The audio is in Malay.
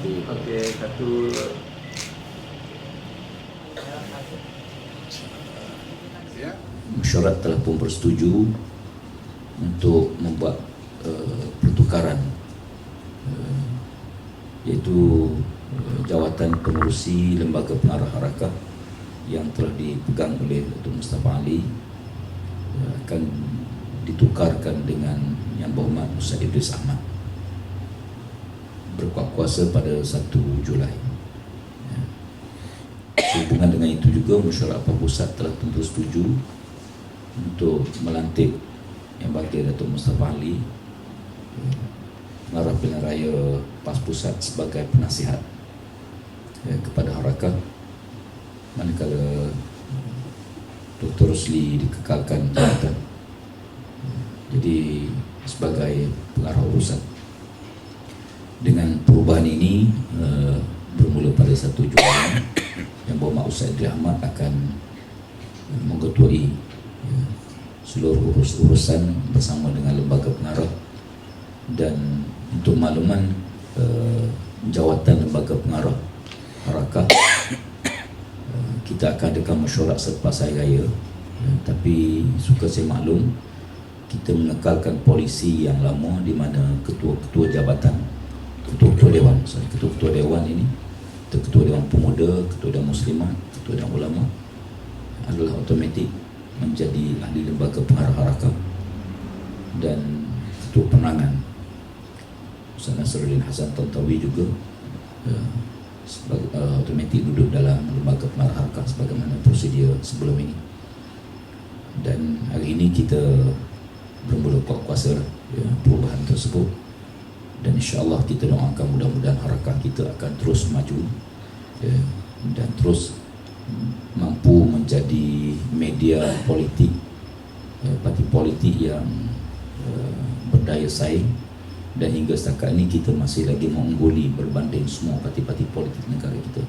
Okey, satu Ya. mesyuarat telah pun bersetuju untuk membuat uh, pertukaran uh, iaitu uh, jawatan pengurusi lembaga pengarah harakah yang telah dipegang oleh Dr. Mustafa Ali uh, akan ditukarkan dengan yang berhormat Ustaz Idris Ahmad berkuat kuasa pada 1 Julai Ya. Sehubungan dengan itu juga mesyuarat apa pusat telah pun bersetuju untuk melantik yang bagi Datuk Mustafa Ali eh, pengarah pilihan raya PAS Pusat sebagai penasihat eh, kepada Harakah manakala Dr. Rosli dikekalkan jabatan Eh, jadi sebagai pengarah urusan perubahan ini eh, bermula pada 1 Julai yang berhormat Ustaz Idris Ahmad akan eh, mengetuai ya, seluruh urus-urusan bersama dengan lembaga pengarah. Dan untuk makluman eh, jawatan lembaga pengarah harakah eh, kita akan adakan mesyuarat selepas hari raya. Ya, tapi suka saya maklum kita mengekalkan polisi yang lama di mana ketua-ketua jabatan sorry, ketua-ketua dewan ini ketua dewan pemuda ketua dewan muslimat ketua dewan ulama adalah automatik menjadi ahli lembaga pengarah harakah dan ketua penerangan Ustaz Nasruddin Hasan Tantawi juga uh, sebagai uh, automatik duduk dalam lembaga pengarah harakah sebagaimana prosedur sebelum ini. Dan hari ini kita bermula kuat kuasa lah, ya, perubahan tersebut dan insyaAllah kita doakan mudah-mudahan harakah kita akan terus maju ya, dan terus mampu menjadi media politik ya, parti politik yang uh, berdaya saing. Dan hingga setakat ini kita masih lagi mengungguli berbanding semua parti-parti politik negara kita